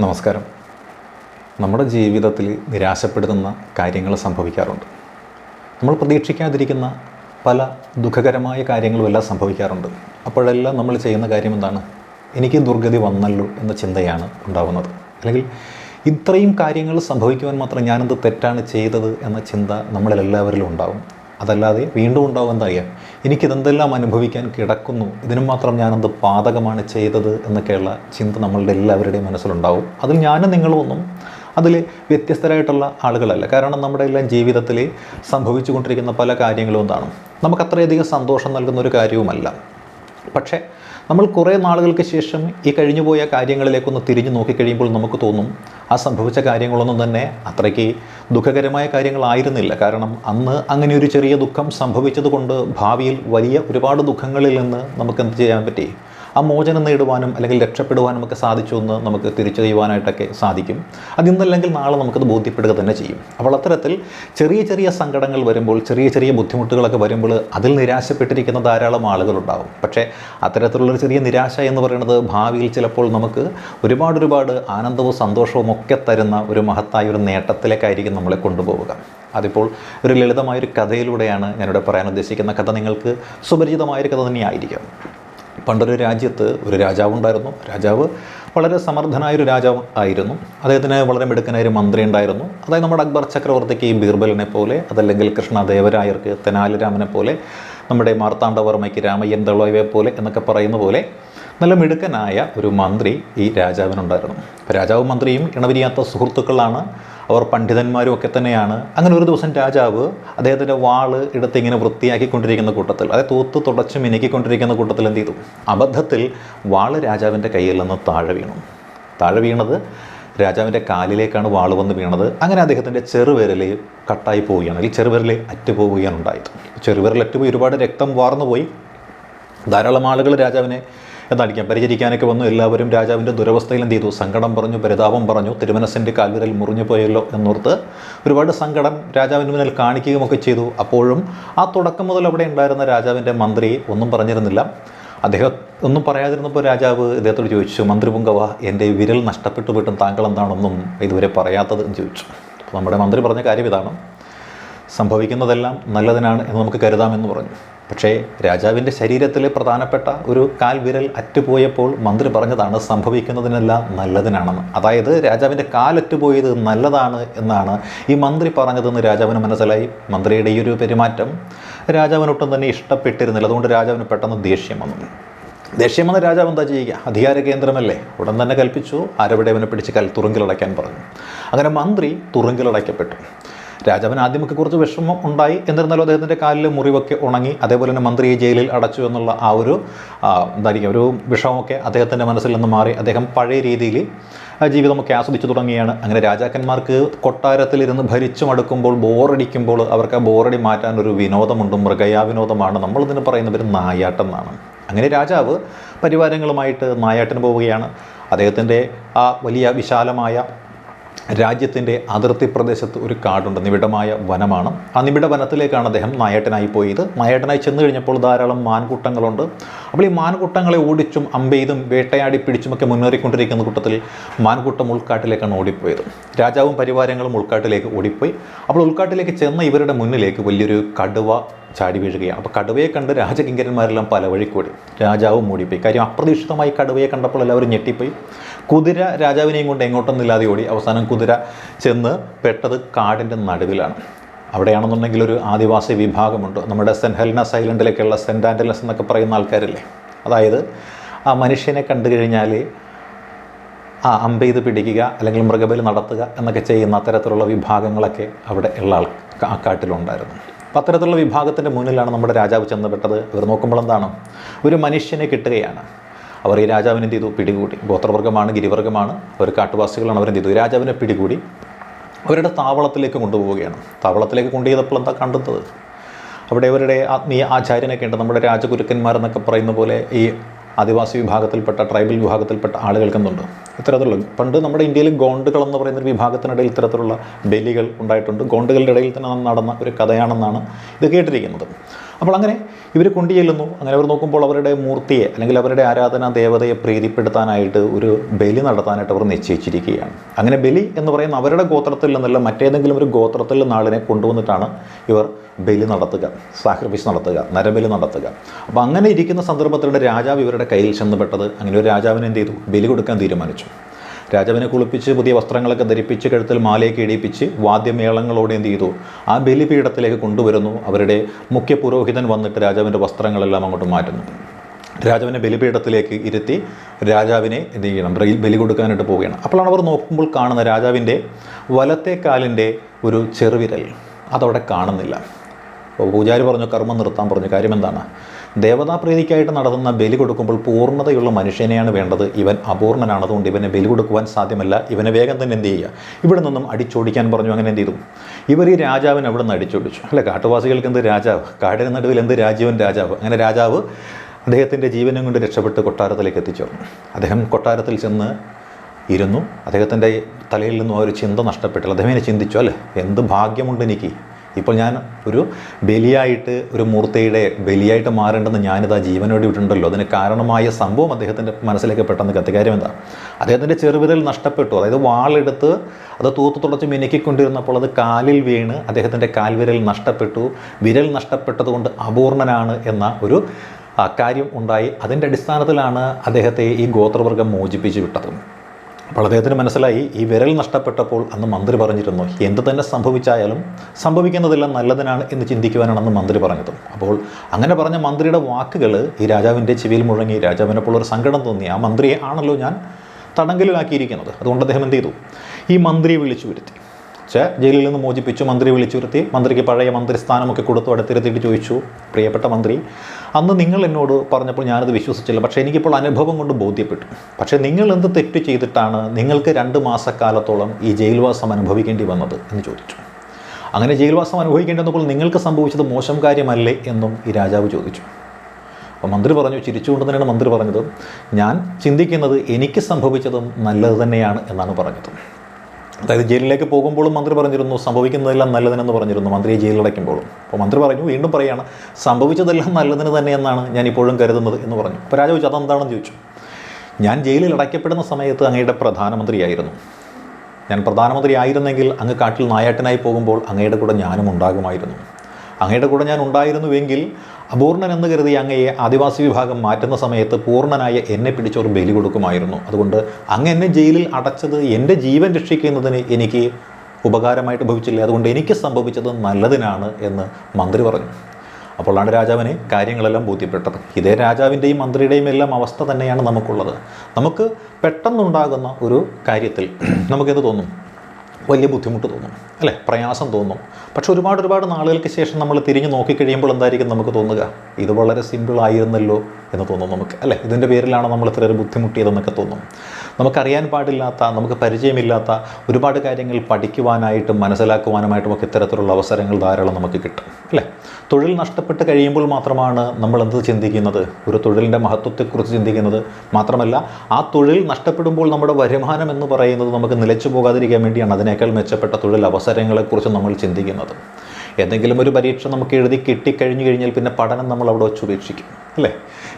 നമസ്കാരം. നമ്മുടെ ജീവിതത്തിൽ നിരാശപ്പെടുത്തുന്ന കാര്യങ്ങൾ സംഭവിക്കാറുണ്ട്. നമ്മൾ പ്രതീക്ഷിക്കാതിരിക്കുന്ന പല ദുഃഖകരമായ കാര്യങ്ങളുമെല്ലാം സംഭവിക്കാറുണ്ട്. അപ്പോഴെല്ലാം നമ്മൾ ചെയ്യുന്ന കാര്യം എന്താണ്? എനിക്ക് ദുർഗതി വന്നല്ലോ എന്ന ചിന്തയാണ് ഉണ്ടാകുന്നത് അല്ലെങ്കിൽ ഇത്രയും കാര്യങ്ങൾ സംഭവിക്കുവാൻ മാത്രം ഞാനെന്ത് തെറ്റാണ് ചെയ്തത് എന്ന ചിന്ത നമ്മളിലെല്ലാവരിലും ഉണ്ടാവും. അതല്ലാതെ വീണ്ടും ഉണ്ടാവും എന്തറിയാം എനിക്കിതെന്തെല്ലാം അനുഭവിക്കാൻ കിടക്കുന്നു? ഇതിനും മാത്രം ഞാനെന്ത് പാതകമാണ് ചെയ്തത് എന്നൊക്കെയുള്ള ചിന്ത നമ്മളുടെ എല്ലാവരുടെയും മനസ്സിലുണ്ടാവും. അതിൽ ഞാനും നിങ്ങളും ഒന്നും അതിൽ വ്യത്യസ്തരായിട്ടുള്ള ആളുകളല്ല. കാരണം നമ്മുടെ എല്ലാം ജീവിതത്തിൽ സംഭവിച്ചുകൊണ്ടിരിക്കുന്ന പല കാര്യങ്ങളും എന്താണ്? നമുക്ക് അത്രയധികം സന്തോഷം നൽകുന്ന ഒരു കാര്യവുമല്ല. പക്ഷേ നമ്മൾ കുറേ നാളുകൾക്ക് ശേഷം ഈ കഴിഞ്ഞുപോയ കാര്യങ്ങളിലേക്കൊന്ന് തിരിഞ്ഞു നോക്കിക്കഴിയുമ്പോൾ നമുക്ക് തോന്നും ആ സംഭവിച്ച കാര്യങ്ങളൊന്നും തന്നെ അത്രയ്ക്ക് ദുഃഖകരമായ കാര്യങ്ങളായിരുന്നില്ല. കാരണം അന്ന് അങ്ങനെ ഒരു ചെറിയ ദുഃഖം സംഭവിച്ചതുകൊണ്ട് ഭാവിയിൽ വലിയ ഒരുപാട് ദുഃഖങ്ങളിൽ നിന്ന് നമുക്ക് എന്ത് ചെയ്യാൻ പറ്റി? ആ മോചനം നേടുവാനും അല്ലെങ്കിൽ രക്ഷപ്പെടുവാനും ഒക്കെ സാധിച്ചു എന്ന് നമുക്ക് തിരിച്ചറിയുവാനായിട്ടൊക്കെ സാധിക്കും. അതിന്നല്ലെങ്കിൽ നാളെ നമുക്കത് ബോധ്യപ്പെടുക തന്നെ ചെയ്യും. അപ്പോൾ അത്തരത്തിൽ ചെറിയ ചെറിയ സങ്കടങ്ങൾ വരുമ്പോൾ ചെറിയ ചെറിയ ബുദ്ധിമുട്ടുകളൊക്കെ വരുമ്പോൾ അതിൽ നിരാശപ്പെട്ടിരിക്കുന്ന ധാരാളം ആളുകളുണ്ടാവും. പക്ഷേ അത്തരത്തിലുള്ളൊരു ചെറിയ നിരാശ എന്ന് പറയുന്നത് ഭാവിയിൽ ചിലപ്പോൾ നമുക്ക് ഒരുപാട് ഒരുപാട് ആനന്ദവും സന്തോഷവും ഒക്കെ തരുന്ന ഒരു മഹത്തായ ഒരു നേട്ടത്തിലേക്കായിരിക്കും നമ്മളെ കൊണ്ടുപോവുക. അതിപ്പോൾ ഒരു ലളിതമായൊരു കഥയിലൂടെയാണ് ഞാനിവിടെ പറയാൻ ഉദ്ദേശിക്കുന്ന കഥ നിങ്ങൾക്ക് സുപരിചിതമായൊരു കഥ തന്നെയായിരിക്കും. പണ്ടൊരു രാജ്യത്ത് ഒരു രാജാവുണ്ടായിരുന്നു. രാജാവ് വളരെ സമർത്ഥനായൊരു രാജാവ് ആയിരുന്നു. അദ്ദേഹത്തിന് വളരെ മിടുക്കനായ ഒരു മന്ത്രി ഉണ്ടായിരുന്നു. അതായത് നമ്മുടെ അക്ബർ ചക്രവർത്തിക്ക് ഈ ബീർബലിനെ പോലെ അതല്ലെങ്കിൽ കൃഷ്ണദേവരായർക്ക് തെനാലിരാമനെ പോലെ നമ്മുടെ മാർത്താണ്ഡവർമ്മയ്ക്ക് രാമയ്യൻ ദളവയെ പോലെ എന്നൊക്കെ പറയുന്ന പോലെ നല്ല മിടുക്കനായ ഒരു മന്ത്രി ഈ രാജാവിനുണ്ടായിരുന്നു. രാജാവും മന്ത്രിയും ഇണവരിയാത്ത സുഹൃത്തുക്കളാണ് അവർ പണ്ഡിതന്മാരും ഒക്കെ തന്നെയാണ്. അങ്ങനെ ഒരു ദിവസം രാജാവ് അദ്ദേഹത്തിന്റെ വാൾ എടുത്ത് ഇങ്ങനെ വൃത്തിയാക്കിക്കൊണ്ടിരിക്കുന്ന കൂട്ടത്തിൽ അതായത് തൂത്ത് തുടച്ച് മിനുക്കിക്കൊണ്ടിരിക്കുന്ന കൂട്ടത്തിൽ എന്ത് ചെയ്തു? അബദ്ധത്തിൽ വാൾ രാജാവിന്റെ കയ്യിൽ നിന്ന് താഴെ വീണു. താഴെ വീണത് രാജാവിന്റെ കാലിലേക്കാണ് വാൾ വന്ന് വീണത്. അങ്ങനെ അദ്ദേഹത്തിന്റെ ചെറുവിരൽ കട്ടായി പോവുകയാണ്. അല്ലെങ്കിൽ ചെറുവിരൽ അറ്റുപോവുകയാണ് ഉണ്ടായത്. ചെറുവിരൽ അറ്റുപോയി ഒരുപാട് രക്തം വാർന്നു പോയി ധാരാളം ആളുകൾ രാജാവിനെ എന്താണിക്കാം പരിചരിക്കാനൊക്കെ വന്നു. എല്ലാവരും രാജാവിന്റെ ദുരവസ്ഥയിൽ എന്ത് ചെയ്തു? സങ്കടം പറഞ്ഞു പരിതാപം പറഞ്ഞു തിരുമനസിന്റെ കാൽവിരൽ മുറിഞ്ഞു പോയല്ലോ എന്നോർത്ത് ഒരുപാട് സങ്കടം രാജാവിന്റെ മുന്നിൽ കാണിക്കുകയും ഒക്കെ ചെയ്തു. അപ്പോഴും ആ തുടക്കം മുതൽ അവിടെ ഉണ്ടായിരുന്ന രാജാവിന്റെ മന്ത്രി ഒന്നും പറഞ്ഞിരുന്നില്ല. അദ്ദേഹം ഒന്നും പറയാതിരുന്നപ്പോൾ രാജാവ് ഇദ്ദേഹത്തോട് ചോദിച്ചു മന്ത്രി പുങ്കവ എന്റെ വിരൽ നഷ്ടപ്പെട്ടു പോയിട്ടും താങ്കൾ എന്താണെന്നും ഇതുവരെ പറയാത്തത്? എന്ന് ചോദിച്ചു. അപ്പോൾ നമ്മുടെ മന്ത്രി പറഞ്ഞ കാര്യം ഇതാണ്. സംഭവിക്കുന്നതെല്ലാം നല്ലതിനാണ് എന്ന് നമുക്ക് കരുതാമെന്ന് പറഞ്ഞു. പക്ഷേ രാജാവിന്റെ ശരീരത്തിൽ പ്രധാനപ്പെട്ട ഒരു കാൽ വിരൽ അറ്റുപോയപ്പോൾ മന്ത്രി പറഞ്ഞതാണ് സംഭവിക്കുന്നതിനെല്ലാം നല്ലതിനാണെന്ന്. അതായത് രാജാവിന്റെ കാലറ്റുപോയത് നല്ലതാണ് എന്നാണ് ഈ മന്ത്രി പറഞ്ഞതെന്ന് രാജാവിന് മനസ്സിലായി. മന്ത്രിയുടെ ഈ ഒരു പെരുമാറ്റം രാജാവിനൊട്ടും തന്നെ ഇഷ്ടപ്പെട്ടിരുന്നില്ല. അതുകൊണ്ട് രാജാവിന് പെട്ടെന്ന് ദേഷ്യം വന്നു. ദേഷ്യം വന്ന രാജാവ് എന്താ ചെയ്യുക? അധികാര കേന്ദ്രമല്ലേ? ഉടൻ തന്നെ കൽപ്പിച്ചു. ആരവിടേവനെ പിടിച്ച് കൽ തുറുങ്കിലടയ്ക്കാൻ പറഞ്ഞു. അങ്ങനെ മന്ത്രി തുറുങ്കിലടയ്ക്കപ്പെട്ടു. രാജാവിന് ആദ്യമൊക്കെ കുറച്ച് വിഷമം ഉണ്ടായി. എന്നിരുന്നാലും അദ്ദേഹത്തിന്റെ കാലിൽ മുറിവൊക്കെ ഉണങ്ങി അതേപോലെ തന്നെ മന്ത്രിയെ ജയിലിൽ അടച്ചു എന്നുള്ള ആ ഒരു എന്തായിരിക്കും ഒരു വിഷമമൊക്കെ അദ്ദേഹത്തിന്റെ മനസ്സിൽ നിന്ന് മാറി. അദ്ദേഹം പഴയ രീതിയിൽ ജീവിതമൊക്കെ ആസ്വദിച്ചു തുടങ്ങിയാണ് അങ്ങനെ രാജാക്കന്മാർക്ക് കൊട്ടാരത്തിലിരുന്ന് ഭരിച്ചു മടുക്കുമ്പോൾ ബോറടിക്കുമ്പോൾ അവർക്ക് ആ ബോറടി മാറ്റാൻ ഒരു വിനോദമുണ്ട്. മൃഗയാ വിനോദമാണ് നമ്മളിതിന് പറയുന്ന ഒരു നായാട്ടം എന്നാണ് അങ്ങനെ രാജാവ് പരിവാരങ്ങളുമായിട്ട് നായാട്ടിന് പോവുകയാണ്. അദ്ദേഹത്തിന്റെ ആ വലിയ വിശാലമായ രാജ്യത്തിന്റെ അതിർത്തി പ്രദേശത്ത് ഒരു കാടുണ്ട്. നിബിഡമായ വനമാണ്. ആ നിബിഡ വനത്തിലേക്കാണ് അദ്ദേഹം നായേട്ടനായി പോയത്. നായേട്ടനായി ചെന്ന് കഴിഞ്ഞപ്പോൾ ധാരാളം മാൻകൂട്ടങ്ങളുണ്ട്. അപ്പോൾ ഈ മാൻകൂട്ടങ്ങളെ ഓടിച്ചും അമ്പെയ്തും വേട്ടയാടി പിടിച്ചുമൊക്കെ മുന്നേറിക്കൊണ്ടിരിക്കുന്ന കൂട്ടത്തിൽ മാൻകൂട്ടം ഉൾക്കാട്ടിലേക്കാണ് ഓടിപ്പോയത്. രാജാവും പരിവാരങ്ങളും ഉൾക്കാട്ടിലേക്ക് ഓടിപ്പോയി. അപ്പോൾ ഉൾക്കാട്ടിലേക്ക് ചെന്ന ഇവരുടെ മുന്നിലേക്ക് വലിയൊരു കടുവ ചാടി വീഴുകയാണ്. അപ്പോൾ കടുവയെ കണ്ട് രാജകിങ്കരന്മാരെല്ലാം പല കൂടി. രാജാവും മൂടിപ്പോയി. കാര്യം അപ്രതീക്ഷിതമായി കടുവയെ കണ്ടപ്പോൾ എല്ലാവരും ഞെട്ടിപ്പോയി. കുതിര രാജാവിനെയും കൊണ്ട് എങ്ങോട്ടൊന്നില്ലാതെ ഓടി. അവസാനം കുതിര ചെന്ന് പെട്ടത് കാടിന്റെ നടുവിലാണ്. അവിടെയാണെന്നുണ്ടെങ്കിൽ ഒരു ആദിവാസി വിഭാഗമുണ്ട്. നമ്മുടെ സെന്റ് ഹെൽനസ് ഐലൻഡിലേക്കുള്ള സെന്റ് ആൻഡലസ് എന്നൊക്കെ പറയുന്ന ആൾക്കാരില്ലേ? അതായത് ആ മനുഷ്യനെ കണ്ടു കഴിഞ്ഞാൽ ആ അമ്പ ചെയ്ത് പിടിക്കുക അല്ലെങ്കിൽ മൃഗബലി നടത്തുക എന്നൊക്കെ ചെയ്യുന്ന അത്തരത്തിലുള്ള വിഭാഗങ്ങളൊക്കെ അവിടെ ഉള്ള ആൾ ആ കാട്ടിലുണ്ടായിരുന്നു. അത്തരത്തിലുള്ള വിഭാഗത്തിന്റെ മുന്നിലാണ് നമ്മുടെ രാജാവ് ചെന്നപ്പെട്ടത്. അവർ നോക്കുമ്പോൾ എന്താണ്? ഒരു മനുഷ്യനെ കിട്ടുകയാണ്. അവർ ഈ രാജാവിനെ എന്ത് ചെയ്തു? പിടികൂടി. ഗോത്രവർഗമാണ് ഗിരിവർഗമാണ്. അവർ കാട്ടുവാസികളാണ് അവരെന്ത് ചെയ്തു? രാജാവിനെ പിടികൂടി അവരുടെ താവളത്തിലേക്ക് കൊണ്ടുപോവുകയാണ്. താവളത്തിലേക്ക് കൊണ്ടുപോയപ്പോൾ എന്താ കണ്ടെത്തത് അവിടെ അവരുടെ ആത്മീയ ആചാര്യനൊക്കെ ഉണ്ട്. നമ്മുടെ രാജഗുരുക്കന്മാരെന്നൊക്കെ പറയുന്ന പോലെ ഈ ആദിവാസി വിഭാഗത്തിൽപ്പെട്ട ട്രൈബൽ വിഭാഗത്തിൽപ്പെട്ട ആളുകൾക്കെന്നുണ്ട് ഇത്തരത്തിലുള്ള പണ്ട് നമ്മുടെ ഇന്ത്യയിൽ ഗോണ്ടുകൾ എന്ന് പറയുന്ന ഒരു വിഭാഗത്തിനിടയിൽ ഇത്തരത്തിലുള്ള ബലികൾ ഉണ്ടായിട്ടുണ്ട്. ഗോണ്ടുകളുടെ ഇടയിൽ തന്നെ നടന്ന ഒരു കഥയാണെന്നാണ് ഇത് കേട്ടിരിക്കുന്നത്. അപ്പോൾ അങ്ങനെ ഇവർ കൊണ്ടുചെല്ലുന്നു. അങ്ങനെ അവർ നോക്കുമ്പോൾ അവരുടെ മൂർത്തിയെ അല്ലെങ്കിൽ അവരുടെ ആരാധനാ ദേവതയെ പ്രീതിപ്പെടുത്താനായിട്ട് ഒരു ബലി നടത്താനായിട്ട് അവർ നിശ്ചയിച്ചിരിക്കുകയാണ്. അങ്ങനെ ബലി എന്ന് പറയുന്ന അവരുടെ ഗോത്രത്തിൽ നിന്നല്ല മറ്റേതെങ്കിലും ഒരു ഗോത്രത്തിൽ നിന്ന് ആളിനെ കൊണ്ടുവന്നിട്ടാണ് ഇവർ ബലി നടത്തുക സാക്രിഫൈസ് നടത്തുക നരബലി നടത്തുക. അപ്പോൾ അങ്ങനെ ഇരിക്കുന്ന സന്ദർഭത്തിലൂടെ രാജാവ് ഇവരുടെ കയ്യിൽ ചെന്നപ്പെട്ടത് അങ്ങനെ ഒരു രാജാവിനെ എന്ത് ചെയ്തു? ബലി കൊടുക്കാൻ തീരുമാനിച്ചു. രാജാവിനെ കുളിപ്പിച്ച് പുതിയ വസ്ത്രങ്ങളൊക്കെ ധരിപ്പിച്ച് കഴുത്തിൽ മാലയൊക്കെ ഇടിപ്പിച്ച് വാദ്യമേളങ്ങളോടെ എന്ത് ചെയ്തു? ആ ബലിപീഠത്തിലേക്ക് കൊണ്ടുവരുന്നു. അവരുടെ മുഖ്യ പുരോഹിതൻ വന്നിട്ട് രാജാവിന്റെ വസ്ത്രങ്ങളെല്ലാം അങ്ങോട്ട് മാറ്റുന്നു. രാജാവിനെ ബലിപീഠത്തിലേക്ക് ഇരുത്തി രാജാവിനെ എന്ത് ചെയ്യണം? ബലി കൊടുക്കാനായിട്ട് പോവുകയാണ്. അപ്പോഴാണ് അവർ നോക്കുമ്പോൾ കാണുന്ന രാജാവിന്റെ വലത്തെ കാലിന്റെ ഒരു ചെറുവിരൽ. അതവിടെ കാണുന്നില്ല. അപ്പോൾ പൂജാരി പറഞ്ഞു കർമ്മം നിർത്താൻ പറഞ്ഞു. കാര്യം എന്താണ്? ദേവതാപ്രീതിക്കായിട്ട് നടത്തുന്ന ബലി കൊടുക്കുമ്പോൾ പൂർണതയുള്ള മനുഷ്യനെയാണ് വേണ്ടത്. ഇവൻ അപൂർണനാണ്. അതുകൊണ്ട് ഇവനെ ബലി കൊടുക്കുവാൻ സാധ്യമല്ല. ഇവനെ വേഗം തന്നെ എന്ത് ചെയ്യുക? ഇവിടെ നിന്നും അടിച്ചോടിക്കാൻ പറഞ്ഞു. അങ്ങനെ എന്ത് ചെയ്തു? ഇവർ ഈ രാജാവിനെ അവിടെ നിന്ന് അടിച്ചോടിച്ചു. അല്ല കാട്ടുവാസികൾക്ക് എന്ത് രാജാവ്? കാടിന് നടുവിൽ എന്ത് രാജീവൻ രാജാവ്? അങ്ങനെ രാജാവ് അദ്ദേഹത്തിന്റെ ജീവനും കൊണ്ട് രക്ഷപ്പെട്ട് കൊട്ടാരത്തിലേക്ക് എത്തിച്ചേർന്നു. അദ്ദേഹം കൊട്ടാരത്തിൽ ചെന്ന് ഇരുന്നു. അദ്ദേഹത്തിന്റെ തലയിൽ നിന്നും ആ ഒരു ചിന്ത നഷ്ടപ്പെട്ടില്ല. അദ്ദേഹം ചിന്തിച്ചു അല്ലേ എന്ത് ഭാഗ്യമുണ്ട് എനിക്ക്? ഇപ്പോൾ ഞാൻ ഒരു ബലിയായിട്ട് ഒരു മൂർത്തിയുടെ ബലിയായിട്ട് മാറേണ്ടെന്ന് ഞാനിത് ആ ജീവനോട് വിട്ടുണ്ടല്ലോ അതിന് കാരണമായ സംഭവം അദ്ദേഹത്തിന്റെ മനസ്സിലേക്ക് പെട്ടെന്ന് കത്തി കാര്യം എന്താ? അദ്ദേഹത്തിന്റെ ചെറുവിരൽ നഷ്ടപ്പെട്ടു. അതായത് വാളെടുത്ത് അത് തൂത്ത് തുടച്ച് മിനുക്കിക്കൊണ്ടിരുന്നപ്പോൾ അത് കാലിൽ വീണ് അദ്ദേഹത്തിന്റെ കാൽവിരൽ നഷ്ടപ്പെട്ടു. വിരൽ നഷ്ടപ്പെട്ടതുകൊണ്ട് അപൂർണനാണ് എന്ന ഒരു കാര്യം ഉണ്ടായി. അതിന്റെ അടിസ്ഥാനത്തിലാണ് അദ്ദേഹത്തെ ഈ ഗോത്രവർഗം മോചിപ്പിച്ച് വിട്ടത്. അപ്പോൾ അദ്ദേഹത്തിന് മനസ്സിലായി ഈ വിരൽ നഷ്ടപ്പെട്ടപ്പോൾ അന്ന് മന്ത്രി പറഞ്ഞിരുന്നു എന്ത് തന്നെ സംഭവിച്ചായാലും സംഭവിക്കുന്നതെല്ലാം നല്ലതിനാണ് എന്ന് ചിന്തിക്കുവാനാണ് അന്ന് മന്ത്രി പറഞ്ഞത്. അപ്പോൾ അങ്ങനെ പറഞ്ഞ മന്ത്രിയുടെ വാക്കുകൾ ഈ രാജാവിന്റെ ചെവിയിൽ മുഴങ്ങി രാജാവിനെപ്പോൾ ഒരു സങ്കടം തോന്നി ആ മന്ത്രിയെ ആണല്ലോ ഞാൻ തടങ്കലിലാക്കിയിരിക്കുന്നത്. അതുകൊണ്ട് അദ്ദേഹം എന്ത് ചെയ്തു? ഈ മന്ത്രിയെ വിളിച്ചു വരുത്തി. പക്ഷേ ജയിലിൽ നിന്ന് മോചിപ്പിച്ചു മന്ത്രി വിളിച്ചു വരുത്തി മന്ത്രിക്ക് പഴയ മന്ത്രിസ്ഥാനമൊക്കെ കൊടുത്തു അടുത്തിരുത്തിയിട്ട് ചോദിച്ചു. പ്രിയപ്പെട്ട മന്ത്രി അന്ന് നിങ്ങൾ എന്നോട് പറഞ്ഞപ്പോൾ ഞാനത് വിശ്വസിച്ചില്ല. പക്ഷേ എനിക്കിപ്പോൾ അനുഭവം കൊണ്ട് ബോധ്യപ്പെട്ടു. പക്ഷേ നിങ്ങൾ എന്ത് തെറ്റ് ചെയ്തിട്ടാണ് നിങ്ങൾക്ക് രണ്ട് മാസക്കാലത്തോളം ഈ ജയിൽവാസം അനുഭവിക്കേണ്ടി വന്നത് എന്ന് ചോദിച്ചു. അങ്ങനെ ജയിൽവാസം അനുഭവിക്കേണ്ടി വന്നപ്പോൾ നിങ്ങൾക്ക് സംഭവിച്ചത് മോശം കാര്യമല്ലേ എന്നും ഈ രാജാവ് ചോദിച്ചു. അപ്പോൾ മന്ത്രി പറഞ്ഞു ചിരിച്ചുകൊണ്ട് തന്നെയാണ് മന്ത്രി പറഞ്ഞത്. ഞാൻ ചിന്തിക്കുന്നത് എനിക്ക് സംഭവിച്ചതും നല്ലത് തന്നെയാണ് എന്നാണ് പറഞ്ഞത്. അതായത് ജയിലിലേക്ക് പോകുമ്പോഴും മന്ത്രി പറഞ്ഞിരുന്നു സംഭവിക്കുന്നതെല്ലാം നല്ലതിനെന്ന് പറഞ്ഞിരുന്നു. മന്ത്രിയെ ജയിലിലടയ്ക്കുമ്പോഴും അപ്പോൾ മന്ത്രി പറഞ്ഞു വീണ്ടും പറയുകയാണ് സംഭവിച്ചതെല്ലാം നല്ലതിന് തന്നെയെന്നാണ് ഞാൻ ഇപ്പോഴും കരുതുന്നത് എന്ന് പറഞ്ഞു. അപ്പോൾ രാജാവ് ചോദിച്ചു അതെന്താണെന്ന് ചോദിച്ചു? ഞാൻ ജയിലിൽ അടയ്ക്കപ്പെടുന്ന സമയത്ത് അങ്ങയുടെ പ്രധാനമന്ത്രിയായിരുന്നു. ഞാൻ പ്രധാനമന്ത്രി ആയിരുന്നെങ്കിൽ അങ്ങ് കാട്ടിൽ നായാട്ടനായി പോകുമ്പോൾ അങ്ങയുടെ കൂടെ ഞാനും ഉണ്ടാകുമായിരുന്നു. അങ്ങയുടെ കൂടെ ഞാൻ ഉണ്ടായിരുന്നുവെങ്കിൽ അപൂർണൻ എന്ന് കരുതി അങ്ങയെ ആദിവാസി വിഭാഗം മാറ്റുന്ന സമയത്ത് പൂർണനായ എന്നെ പിടിച്ചവർ ബലി കൊടുക്കുമായിരുന്നു. അതുകൊണ്ട് അങ്ങ് എന്നെ ജയിലിൽ അടച്ചത് എന്റെ ജീവൻ രക്ഷിക്കുന്നതിന് എനിക്ക് ഉപകാരമായിട്ട് ഭവിച്ചില്ല? അതുകൊണ്ട് എനിക്ക് സംഭവിച്ചത് നല്ലതിനാണ് എന്ന് മന്ത്രി പറഞ്ഞു. അപ്പോഴാണ് രാജാവിന് കാര്യങ്ങളെല്ലാം ബോധ്യപ്പെട്ടത്. ഇതേ രാജാവിന്റെയും മന്ത്രിയുടെയും എല്ലാം അവസ്ഥ തന്നെയാണ് നമുക്കുള്ളത്. നമുക്ക് പെട്ടെന്നുണ്ടാകുന്ന ഒരു കാര്യത്തിൽ നമുക്കെന്ത് തോന്നും? വലിയ ബുദ്ധിമുട്ട് തോന്നും അല്ലേ? പ്രയാസം തോന്നും. പക്ഷെ ഒരുപാട് ഒരുപാട് നാളുകൾക്ക് ശേഷം നമ്മൾ തിരിഞ്ഞു നോക്കിക്കഴിയുമ്പോൾ എന്തായിരിക്കും നമുക്ക് തോന്നുക? ഇത് വളരെ സിമ്പിൾ ആയിരുന്നല്ലോ എന്ന് തോന്നും നമുക്ക് അല്ലേ? ഇതിന്റെ പേരിലാണ് നമ്മൾ ഇത്ര ബുദ്ധിമുട്ടിയതെന്നൊക്കെ തോന്നും. നമുക്കറിയാൻ പാടില്ലാത്ത നമുക്ക് പരിചയമില്ലാത്ത ഒരുപാട് കാര്യങ്ങൾ പഠിക്കുവാനായിട്ടും മനസ്സിലാക്കുവാനുമായിട്ടും ഒക്കെ ഇത്തരത്തിലുള്ള അവസരങ്ങൾ ധാരാളം നമുക്ക് കിട്ടും അല്ലേ? തൊഴിൽ നഷ്ടപ്പെട്ട് കഴിയുമ്പോൾ മാത്രമാണ് നമ്മൾ എന്ത് ചിന്തിക്കുന്നത്? ഒരു തൊഴിലിന്റെ മഹത്വത്തെക്കുറിച്ച് ചിന്തിക്കുന്നത് മാത്രമല്ല ആ തൊഴിൽ നഷ്ടപ്പെടുമ്പോൾ നമ്മുടെ വരുമാനം എന്ന് പറയുന്നത് നമുക്ക് നിലച്ചു പോകാതിരിക്കാൻ വേണ്ടിയാണ് അതിനേക്കാൾ മെച്ചപ്പെട്ട തൊഴിൽ അവസരങ്ങളെക്കുറിച്ച് നമ്മൾ ചിന്തിക്കുന്നത്. എന്തെങ്കിലും ഒരു പരീക്ഷ നമുക്ക് എഴുതി കിട്ടിക്കഴിഞ്ഞു കഴിഞ്ഞാൽ പിന്നെ പഠനം നമ്മൾ അവിടെ വെച്ച് ഉപേക്ഷിക്കും അല്ലേ?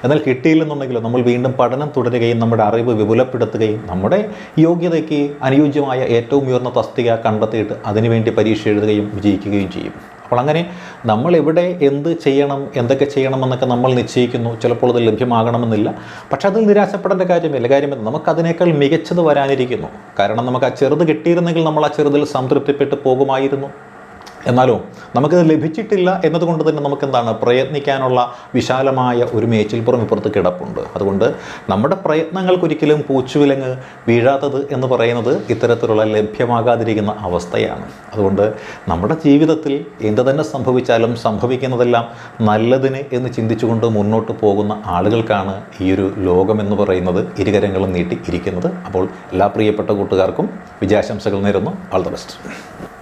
എന്നാൽ കിട്ടിയില്ലെന്നുണ്ടെങ്കിലും നമ്മൾ വീണ്ടും പഠനം തുടരുകയും നമ്മുടെ അറിവ് വിപുലപ്പെടുത്തുകയും നമ്മുടെ യോഗ്യതയ്ക്ക് അനുയോജ്യമായ ഏറ്റവും ഉയർന്ന തസ്തിക കണ്ടെത്തിയിട്ട് അതിനുവേണ്ടി പരീക്ഷ എഴുതുകയും വിജയിക്കുകയും ചെയ്യും. അപ്പോൾ അങ്ങനെ നമ്മൾ എവിടെ എന്ത് ചെയ്യണം എന്തൊക്കെ ചെയ്യണമെന്നൊക്കെ നമ്മൾ നിശ്ചയിക്കുന്നു. ചിലപ്പോൾ അത് ലഭ്യമാകണമെന്നില്ല. പക്ഷേ അതിൽ നിരാശപ്പെടേണ്ട കാര്യമില്ല. കാര്യമില്ല നമുക്കതിനേക്കാൾ മികച്ചത് വരാനിരിക്കുന്നു. കാരണം നമുക്ക് ആ ചെറുത് കിട്ടിയിരുന്നെങ്കിൽ നമ്മൾ ആ ചെറുതിൽ സംതൃപ്തിപ്പെട്ട് പോകുമായിരുന്നു. എന്നാലോ നമുക്കത് ലഭിച്ചിട്ടില്ല എന്നതുകൊണ്ട് തന്നെ നമുക്ക് എന്താണ് പ്രയത്നിക്കാനുള്ള വിശാലമായ ഒരു മേച്ചിൽപ്പുറം ഇപ്പുറത്ത് കിടപ്പുണ്ട്. അതുകൊണ്ട് നമ്മുടെ പ്രയത്നങ്ങൾക്കൊരിക്കലും പൂച്ചുവിലങ്ങ് വീഴാത്തത് എന്ന് പറയുന്നത് ഇത്തരത്തിലുള്ള ലഭ്യമാകാതിരിക്കുന്ന അവസ്ഥയാണ്. അതുകൊണ്ട് നമ്മുടെ ജീവിതത്തിൽ എന്ത് തന്നെ സംഭവിച്ചാലും സംഭവിക്കുന്നതെല്ലാം നല്ലതിന് എന്ന് ചിന്തിച്ചുകൊണ്ട് മുന്നോട്ട് പോകുന്ന ആളുകൾക്കാണ് ഈ ഒരു ലോകം എന്ന് പറയുന്നത് ഇരുകരങ്ങളും നീട്ടി ഇരിക്കുന്നത്. അപ്പോൾ എല്ലാ പ്രിയപ്പെട്ട കൂട്ടുകാർക്കും വിജയാശംസകൾ നേരുന്നു. All the best